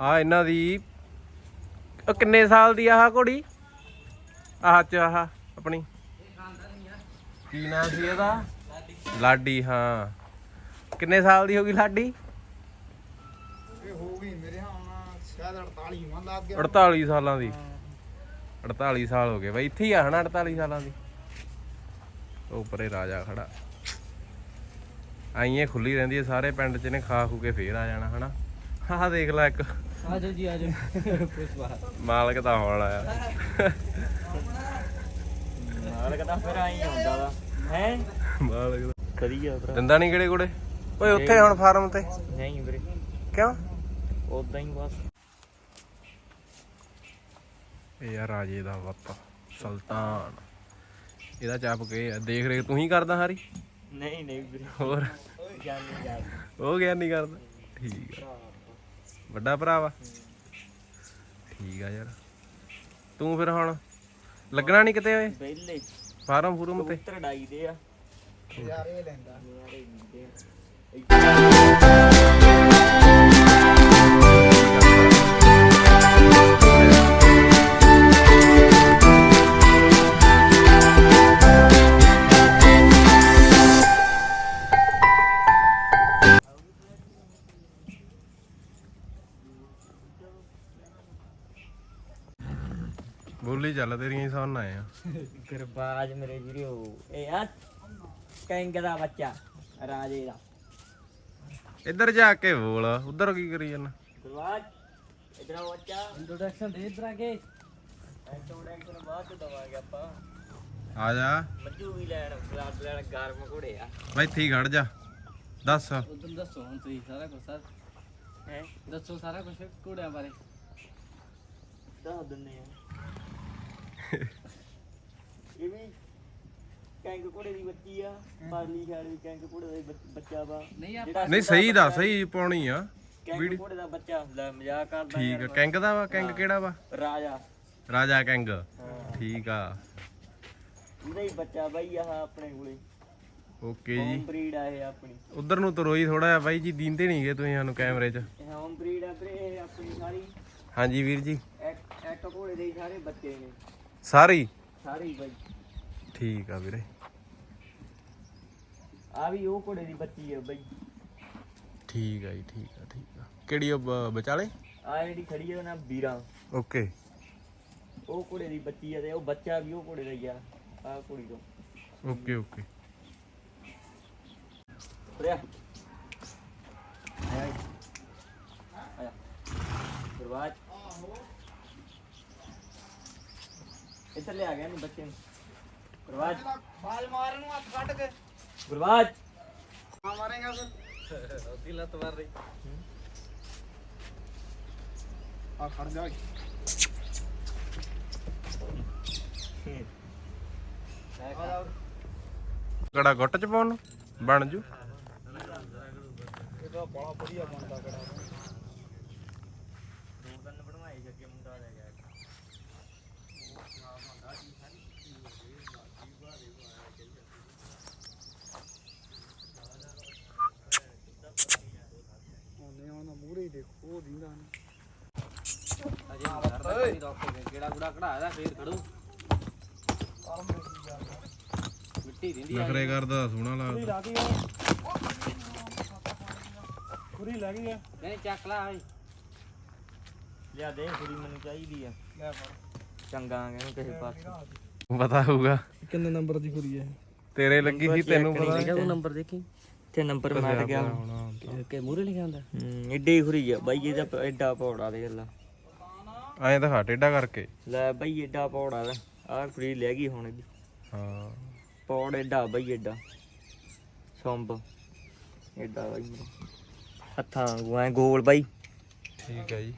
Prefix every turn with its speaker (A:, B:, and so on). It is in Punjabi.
A: ਆ ਇਹਨਾਂ ਦੀ ਉਹ ਕਿੰਨੇ ਸਾਲ ਦੀ ਆਹ ਘੋੜੀ? ਆਹ ਚ ਆਹ ਆਪਣੀ। ਕੀ ਨਾਮ ਸੀ ਇਹਦਾ? ਲਾਡੀ, ਹਾਂ। ਕਿੰਨੇ ਸਾਲ ਦੀ ਹੋ ਗਈ ਲਾਡੀ?
B: ਇਹ
A: ਸਾਲਾਂ ਦੀ। 48 ਸਾਲ ਹੋ ਗਏ। ਬਈ ਇੱਥੇ ਹੀ ਆ ਹਨਾ 48 ਸਾਲਾਂ ਦੀ। ਉਹ ਪਰੇ ਰਾਜਾ ਖੜਾ। ਆਈਏ ਖੁੱਲੀ ਰਹਿੰਦੀ ਹੈ ਸਾਰੇ ਪਿੰਡ ਚ ਨੇ ਖਾ ਖੂ ਕੇ ਫੇਰ ਆ ਜਾਣਾ ਹਨਾ? ਆਹ ਦੇਖ ਲੈ ਇੱਕ।
C: ਆਜੋ ਜੀ ਆਜੋ ਕੁਛ ਬਾਤ
A: ਮਾਲਕ ਤਾਂ ਹੋਣ ਆਇਆ।
C: ਮਾਲਕ ਤਾਂ ਫਿਰ ਆਈ ਹੁੰਦਾ ਦਾ ਹੈ?
A: ਮਾਲਕ
C: ਵਧੀਆ ਭਰਾ।
A: ਦਿੰਦਾ ਨਹੀਂ ਕਿਹੜੇ ਕੋੜੇ ਓਏ ਉੱਥੇ ਹੁਣ ਫਾਰਮ ਤੇ।
C: ਨਹੀਂ ਵੀਰੇ।
A: ਕਿਉਂ?
C: ਉਦਾਂ ਹੀ ਬਸ।
A: ਇਹ ਆ ਰਾਜੇ ਦਾ ਵੱਤ ਸੁਲਤਾਨ। ਇਹਦਾ ਚਾਪ ਕੇ ਦੇਖ ਰੇਖ ਤੂੰ ਹੀ ਕਰਦਾ ਹਾਰੀ?
C: ਨਹੀਂ ਨਹੀਂ ਵੀਰੇ
A: ਹੋਰ। ਉਹ ਗਿਆ ਨਹੀਂ ਕਰਦਾ। ਠੀਕ ਆ। ਵੱਡਾ ਭਰਾ ਵਾ। ਠੀਕ ਆ ਯਾਰ। ਤੂੰ ਫਿਰ ਹੁਣ ਲੱਗਣਾ ਨਹੀਂ ਕਿਤੇ ਓਏ?
C: ਪਹਿਲੇ
A: ਫਾਰਮ ਫੂਰਮ ਤੇ
C: ਕਬੂਤਰ ਡਾਈ ਦੇ ਆ।
B: ਯਾਰ ਇਹ ਲੈਂਦਾ।
C: ਨਿਆਰੇ ਹੁੰਦੇ ਆ
A: ਬੋਲੀ ਚੱਲ ਤੇਰੀਆਂ ਹੀ ਸੁਣਨ ਆਏ ਆ।
C: ਗਰਬਾਜ ਮੇਰੇ ਵੀਰੋ ਇਹ ਆ ਕੈਂਗ ਦਾ ਬੱਚਾ ਰਾਜੇ ਦਾ।
A: ਇੱਧਰ ਜਾ ਕੇ ਬੋਲ ਉਧਰ ਕੀ ਕਰੀ ਜਾਂਦਾ?
C: ਗਰਬਾਜ ਇਧਰ ਆ ਬੱਚਾ। ਇੰਟਰੋਡਕਸ਼ਨ ਦੇ ਇਧਰ ਆ ਕੇ। ਇੰਟਰੋਡਕਸ਼ਨ ਬਾਅਦ ਚ ਦਵਾਂਗੇ ਆਪਾਂ।
A: ਆ ਜਾ।
C: ਮੱਜੂ ਵੀ ਲੈਣ ਬਲਾਡ ਲੈਣ ਗਰਮ ਘੋੜੇ ਆ।
A: ਬਈ ਇੱਥੇ ਹੀ ਖੜ ਜਾ। ਦੱਸ।
D: ਉਦੋਂ ਦੱਸੋ ਹੁਣ ਤੁਸੀਂ ਸਾਰਾ ਕੁਝ ਸਰ।
C: ਹੈ?
D: ਦੱਸੋ ਸਾਰਾ ਕੁਝ ਘੋੜਿਆਂ ਬਾਰੇ।
C: ਦੱਸ ਦਿੰਨੇ ਆ। ਇਹ ਵੀ ਕੈਂਗ ਘੋੜੇ ਦੀ ਬੱਚੀ ਆ ਪਰਲੀ ਖੈੜ ਵੀ ਕੈਂਗ ਘੋੜੇ ਦਾ ਹੀ ਬੱਚ- ਬੱਚਾ ਵਾ।
D: ਨਹੀਂ ਆ
C: ਜਿਹੜਾ
A: ਨਹੀਂ ਸਹੀ ਦੱਸ ਸਹੀ ਪਾਉਣੀ ਆ।
C: ਕੈਂਗ ਘੋੜੇ ਦਾ ਬੱਚਾ ਲੈ ਮਜ਼ਾਕ ਕਰਦਾ
A: ਠੀਕ ਆ ਕੈਂਗ ਦਾ ਵਾ ਕੈਂਗ ਕਿਹੜਾ ਵਾ?
C: ਰਾਜਾ।
A: ਰਾਜਾ ਕੈਂਗ ਠੀਕ ਆ।
C: ਇਹਦਾ ਹੀ ਬੱਚਾ ਬਾਈ ਆਹ ਆਪਣੇ ਕੋਲੇ।
A: ਓਕੇ
C: ਹੋਮ
A: ਜੀ।
C: ਬਰੀਡ ਆ ਇਹ ਆਪਣੀ।
A: ਉਧਰ ਨੂੰ ਤੁਰੋ ਜੀ ਥੋੜਾ ਜਿਹਾ ਬਾਈ ਜੀ ਦੀਂਦੇ ਨਹੀਂ ਗਏ ਤੁਸੀਂ ਸਾਨੂੰ ਕੈਮਰੇ 'ਚ।
C: ਇਹ ਹੋਮ ਬਰੀਡ ਆ ਵੀਰੇ ਇਹ ਆਪਣੀ ਸਾਰੀ
A: ਹਾਂਜੀ ਵੀਰ ਜੀ।
C: ਇੱਕ ਇੱਕ ਘੋੜੇ ਦੇ ਹੀ ਸਾਰੇ ਬੱਚੇ ਨੇ।
A: ਸਾਰੀ?
C: ਸਾਰੇ ਬਾਈ।
A: ਠੀਕ ਆ ਵੀਰੇ।
C: ਆ ਵੀ ਉਹ ਘੋੜੇ ਦੀ ਬੱਚੀ ਆ ਬਾਈ।
A: ਠੀਕ ਆ ਜੀ ਠੀਕ ਆ ਠੀਕ ਆ। ਕਿਹੜੀ ਉਹ ਬ- ਵਿਚਾਲੇ?
C: ਆ ਜਿਹੜੀ ਖੜੀ ਆ ਉਹਦਾ ਨਾਮ ਵੀਰਾ।
A: ਓਕੇ।
C: ਉਹ ਘੋੜੇ ਦੀ ਬੱਚੀ ਆ ਤੇ ਉਹ ਬੱਚਾ ਵੀ ਉਹ ਘੋੜੇ ਦਾ ਹੀ ਆ ਆ ਕੁੜੀ ਤੋਂ।
A: Okay okay.
C: ਪ੍ਰਿਆ ਆਇਆ ਆਇਆ। ਗੁਰਵਾਜ ਇੱਧਰ ਲੈ ਆ ਗਿਆ ਨੀ ਬੱਚੇ ਨੂੰ। ਗੁਰਵਾਜ
B: ਬਾਲ ਮਾਰਨ ਨੂੰ ਹੱਥ ਕੱਢ ਕੇ।
C: ਗੁਰਵਾਜ
B: ਆ ਮਾਰੇਗਾ ਫਿਰ।
D: ਉਹਦੀ ਲੱਤ ਮਾਰ ਰਹੀ।
B: ਆ ਖੜ ਜਾ।
A: ਕੜਾ ਗੁੱਟ 'ਚ ਪਾਉਣ ਨੂੰ? ਬਣ ਜੂ।
B: ਇਹ ਤਾਂ ਬੜਾ ਵਧੀਆ ਬਣਦਾ ਕੜਾ
C: ਦੋ ਤਿੰਨ ਬਣਵਾਏ ਜੱਗੇ ਮੁੰਡਾ ਲੈ ਗਿਆ
B: ਉਹਨੇ ਉਹਨਾਂ ਮੂਹਰੇ ਹੀ ਦੇਖੋ ਉਹ ਦਿੰਦਾ
D: ਅਜੇ ਕਰਦਾ ਕੋਈ ਰੋਕ ਕੇ ਕਿਹੜਾ ਗੁੜਾ ਕਢਾਇਆ ਫੇਰ ਖੜੂ ਮਿੱਟੀ ਦਿੰਦੀ ਆ
A: ਨਖਰੇ ਕਰਦਾ ਸੋਹਣਾ ਲੱਗਦਾ
D: ਨਹੀਂ ਚੱਕ ਲਾ ਓਏ
C: ਲਿਆ ਦੇ ਕੁੜੀ ਮੈਨੂੰ ਚਾਹੀਦੀ ਆ।
B: ਲੈ ਫੜ।
C: ਚੰਗਾ ਇਹਨੂੰ ਕਿਸੇ ਪਾਸੇ।
A: ਪਤਾ ਹੋਊਗਾ।
B: ਕਿੰਨੇ ਨੰਬਰ ਦੀ ਕੁੜੀ ਹੈ
A: ਤੇਰੇ ਲੱਗੀ ਸੀ ਤੈਨੂੰ ਪਤਾ।
D: ਦੇਖਿਆ ਉਹ ਨੰਬਰ ਦੇਖੀ?
C: ਤੇ ਨੰਬਰ ਮਿਟ ਗਿਆ
D: ਕਿ ਮੂਰੇ ਲਿਖਿਆ ਹੁੰਦਾ
C: ਹੂੰ ਏਡੇ ਖੁਰੀ ਆ ਬਾਈ ਇਹਦਾ ਐਡਾ ਪੌੜਾ ਦੇ ਲੈ।
A: ਐਂ ਤਾਂ ਟੇਡਾ ਕਰਕੇ।
C: ਲੈ ਬਾਈ ਏਡਾ ਪੌੜਾ ਦਾ ਆਹ ਖੁਰੀ ਲੈ ਗਈ ਹੁਣ ਇਹਦੀ।
A: ਹਾਂ।
C: ਪੌੜ ਏਡਾ ਬਾਈ ਏਡਾ। ਸੰਭ। ਏਡਾ ਬਾਈ। ਹੱਥਾਂ ਵਾਂਗੂ ਐਂ ਗੋਲ ਬਾਈ।
A: ਠੀਕ ਹੈ ਜੀ।